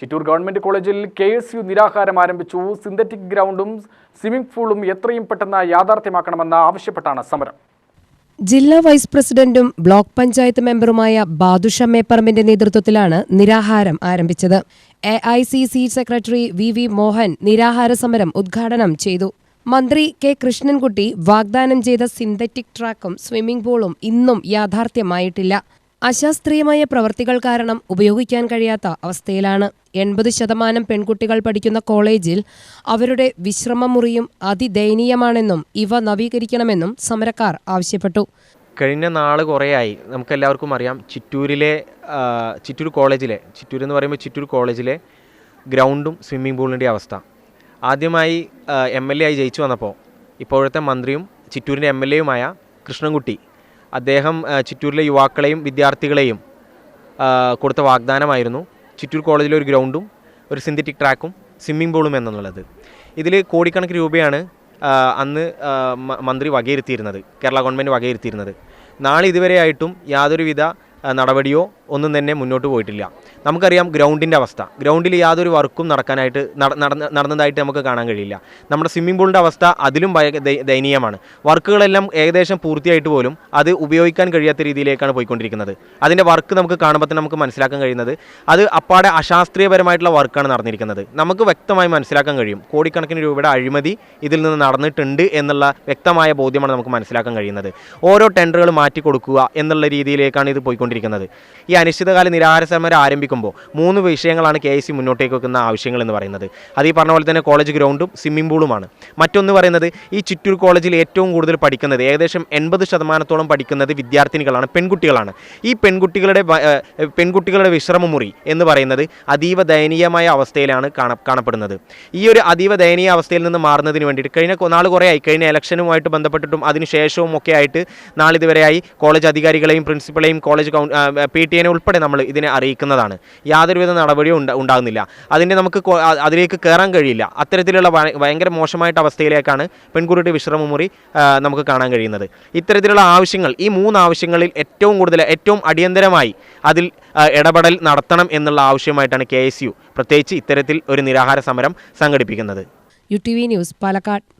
Chittur government കോളേജിൽ K S U നിരാഹാരം ആരംഭിച്ചു. സിന്തറ്റിക് ഗ്രൗണ്ടും സ്വിമ്മിംഗ് പൂളും എത്രയും പെട്ടെന്ന് യാഥാർത്ഥ്യമാക്കണമെന്ന് ആവശ്യപ്പെട്ടാണ് സമരം. ജില്ലാ വൈസ് പ്രസിഡന്റും ബ്ലോക്ക് പഞ്ചായത്ത് മെമ്പറുമായ ബാദുഷ മേപ്പറമ്പിന്റെ നേതൃത്വത്തിലാണ് നിരാഹാരം ആരംഭിച്ചത്. A I C C secretary V V Mohan നിരാഹാര സമരം ഉദ്ഘാടനം ചെയ്തു. മന്ത്രി കെ കൃഷ്ണൻകുട്ടി വാഗ്ദാനം ചെയ്ത സിന്തറ്റിക് ട്രാക്കും സ്വിമ്മിംഗ് പൂളും ഇന്നും യാഥാർത്ഥ്യമായിട്ടില്ല. അശാസ്ത്രീയമായ പ്രവൃത്തികൾ കാരണം ഉപയോഗിക്കാൻ കഴിയാത്ത അവസ്ഥയിലാണ്. എൺപത് ശതമാനം പെൺകുട്ടികൾ പഠിക്കുന്ന കോളേജിൽ അവരുടെ വിശ്രമമുറിയും അതിദയനീയമാണെന്നും ഇവ നവീകരിക്കണമെന്നും സമരക്കാർ ആവശ്യപ്പെട്ടു. കഴിഞ്ഞ നാൾ കുറേയായി. നമുക്കെല്ലാവർക്കും അറിയാം. ചിറ്റൂരിലെ ചിറ്റൂർ കോളേജിലെ ചിറ്റൂർ എന്ന് പറയുമ്പോൾ ചിറ്റൂർ കോളേജിലെ ഗ്രൗണ്ടും സ്വിമ്മിംഗ് പൂളിന്റെ അവസ്ഥ. ആദ്യമായി എം എൽ എ ആയി ജയിച്ചു വന്നപ്പോൾ ഇപ്പോഴത്തെ മന്ത്രിയും ചിറ്റൂരിന്റെ എം എൽ എയുമായ കൃഷ്ണൻകുട്ടി അദ്ദേഹം ചിറ്റൂരിലെ യുവാക്കളെയും വിദ്യാർത്ഥികളെയും കൊടുത്ത വാഗ്ദാനമായിരുന്നു. ചിറ്റൂർ കോളേജിലെ ഒരു ഗ്രൗണ്ടും ഒരു സിന്തറ്റിക് ട്രാക്കും സ്വിമ്മിംഗ് പൂളും എന്നുള്ളത്. ഇതിൽ കോടിക്കണക്കിന് രൂപയാണ് അന്ന് മന്ത്രി വകയിരുത്തിയിരുന്നത് കേരള ഗവൺമെന്റ് വകയിരുത്തിയിരുന്നത്. നാളെ ഇതുവരെയായിട്ടും യാതൊരുവിധ നടപടിയോ ഒന്നും തന്നെ മുന്നോട്ട് പോയിട്ടില്ല. നമുക്കറിയാം ഗ്രൗണ്ടിന്റെ അവസ്ഥ. ഗ്രൗണ്ടിൽ യാതൊരു വർക്കും നടക്കാനായിട്ട് നട- നടന്നതായിട്ട് നമുക്ക് കാണാൻ കഴിയില്ല. നമ്മുടെ സ്വിമ്മിംഗ് പൂളിന്റെ അവസ്ഥ അതിലും ദയനീയമാണ്. വർക്കുകളെല്ലാം ഏകദേശം പൂർത്തിയായിട്ട് പോലും അത് ഉപയോഗിക്കാൻ കഴിയാത്ത രീതിയിലേക്കാണ് പോയിക്കൊണ്ടിരിക്കുന്നത്. അതിന്റെ വർക്ക് നമുക്ക് കാണുമ്പോൾ തന്നെ നമുക്ക് മനസ്സിലാക്കാൻ കഴിയുന്നത് അത് അപ്പാടെ അശാസ്ത്രീയപരമായിട്ടുള്ള വർക്കാണ് നടന്നിരിക്കുന്നത്. നമുക്ക് വ്യക്തമായി മനസ്സിലാക്കാൻ കഴിയും. കോടിക്കണക്കിന് രൂപയുടെ അഴിമതി ഇതിൽ നിന്ന് നടന്നിട്ടുണ്ട് എന്നുള്ള വ്യക്തമായ ബോധ്യമാണ് നമുക്ക് മനസ്സിലാക്കാൻ കഴിയുന്നത്. ഓരോ ടെൻഡറുകൾ മാറ്റി കൊടുക്കുക എന്നുള്ള രീതിയിലേക്കാണ് ഇത് പോയിക്കൊണ്ടിരിക്കുന്നത്. ഈ അനിശ്ചിതകാല നിരാഹാര സമരം ആരംഭിക്കുമ്പോൾ മൂന്ന് വിഷയങ്ങളാണ് കെ എസ് സി മുന്നോട്ടേക്ക് വെക്കുന്ന ആവശ്യങ്ങൾ എന്ന് പറയുന്നത്. അത് ഈ പറഞ്ഞ പോലെ തന്നെ കോളേജ് ഗ്രൗണ്ടും സ്വിമ്മിംഗ് പൂളുമാണ്. മറ്റൊന്ന് പറയുന്നത് ഈ ചിറ്റൂർ കോളേജിൽ ഏറ്റവും കൂടുതൽ പഠിക്കുന്നത് ഏകദേശം എൺപത് ശതമാനത്തോളം പഠിക്കുന്നത് വിദ്യാർത്ഥിനികളാണ് പെൺകുട്ടികളാണ്. ഈ പെൺകുട്ടികളുടെ പെൺകുട്ടികളുടെ വിശ്രമമുറി എന്ന് പറയുന്നത് അതീവ ദയനീയമായ അവസ്ഥയിലാണ് കാണ കാണപ്പെടുന്നത്. ഈ ഒരു അതീവ ദയനീയ അവസ്ഥയിൽ നിന്ന് മാറുന്നതിന് വേണ്ടിയിട്ട് കഴിഞ്ഞ നാൾ കുറേ ആയി. കഴിഞ്ഞ ഇലക്ഷനുമായിട്ട് ബന്ധപ്പെട്ടിട്ടും അതിനുശേഷവും ഒക്കെ ആയിട്ട് നാളിതുവരെയായി കോളേജ് അധികാരികളെയും പ്രിൻസിപ്പളെയും കോളേജ് പി ടി എനെ ഉൾപ്പെടെ നമ്മൾ ഇതിനെ അറിയിക്കുന്നതാണ്. യാതൊരുവിധ നടപടിയും ഉണ്ടാ ഉണ്ടാകുന്നില്ല. അതിന്റെ നമുക്ക് അതിലേക്ക് കയറാൻ കഴിയില്ല. അത്തരത്തിലുള്ള ഭയ- ഭയങ്കര മോശമായിട്ട് അവസ്ഥയിലേക്കാണ് പെൺകുട്ടിയുടെ വിശ്രമമുറി നമുക്ക് കാണാൻ കഴിയുന്നത്. ഇത്തരത്തിലുള്ള ആവശ്യങ്ങൾ ഈ മൂന്ന് ആവശ്യങ്ങളിൽ ഏറ്റവും കൂടുതൽ ഏറ്റവും അടിയന്തരമായി അതിൽ ഇടപെടൽ നടത്തണം എന്നുള്ള ആവശ്യമായിട്ടാണ് കെ പ്രത്യേകിച്ച് ഇത്തരത്തിൽ ഒരു നിരാഹാര സമരം സംഘടിപ്പിക്കുന്നത്. U T V news Palakkad.